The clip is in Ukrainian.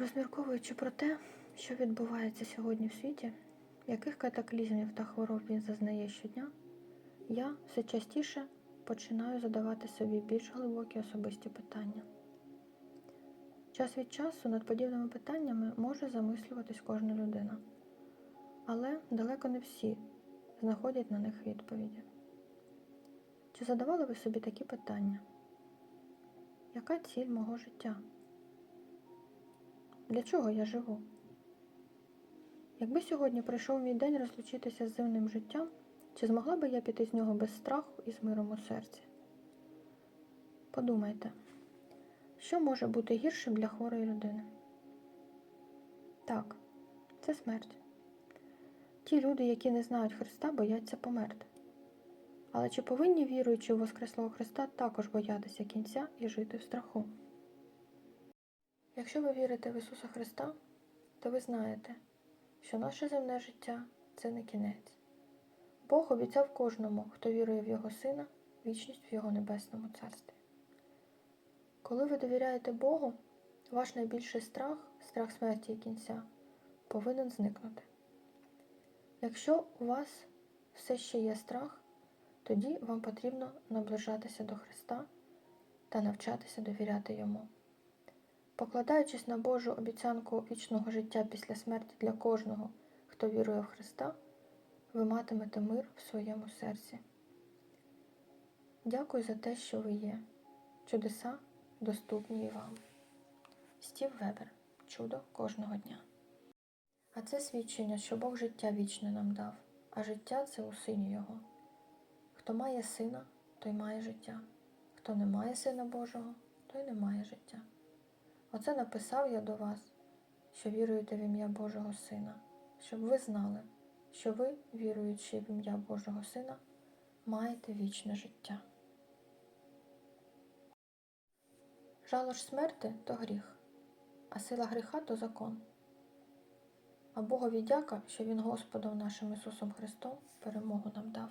Розмірковуючи про те, що відбувається сьогодні в світі, яких катаклізмів та хвороб він зазнає щодня, я все частіше починаю задавати собі більш глибокі особисті питання. Час від часу над подібними питаннями може замислюватись кожна людина, але далеко не всі знаходять на них відповіді. Чи задавали ви собі такі питання? Яка ціль мого життя? Для чого я живу? Якби сьогодні прийшов мій день розлучитися з земним життям, чи змогла би я піти з нього без страху і з миром у серці? Подумайте, що може бути гіршим для хворої людини? Так, це смерть. Ті люди, які не знають Христа, бояться померти. Але чи повинні віруючи у Воскреслого Христа також боятися кінця і жити в страху? Якщо ви вірите в Ісуса Христа, то ви знаєте, що наше земне життя це не кінець. Бог обіцяв кожному, хто вірує в Його Сина, вічність в Його небесному царстві. Коли ви довіряєте Богу, ваш найбільший страх, страх смерті і кінця, повинен зникнути. Якщо у вас все ще є страх, тоді вам потрібно наближатися до Христа та навчатися довіряти Йому. Покладаючись на Божу обіцянку вічного життя після смерті для кожного, хто вірує в Христа, ви матимете мир в своєму серці. Дякую за те, що ви є. Чудеса доступні і вам. Стів Вебер. Чудо кожного дня. А це свідчення, що Бог життя вічне нам дав, а життя це у сині Його. Хто має сина, той має життя. Хто не має сина Божого, той не має життя. Оце написав я до вас, що віруєте в ім'я Божого Сина, щоб ви знали, що ви, віруючи в ім'я Божого Сина, маєте вічне життя. Жало ж смерти то гріх, а сила гріха то закон. А Богові дяка, що Він Господом нашим Ісусом Христом перемогу нам дав.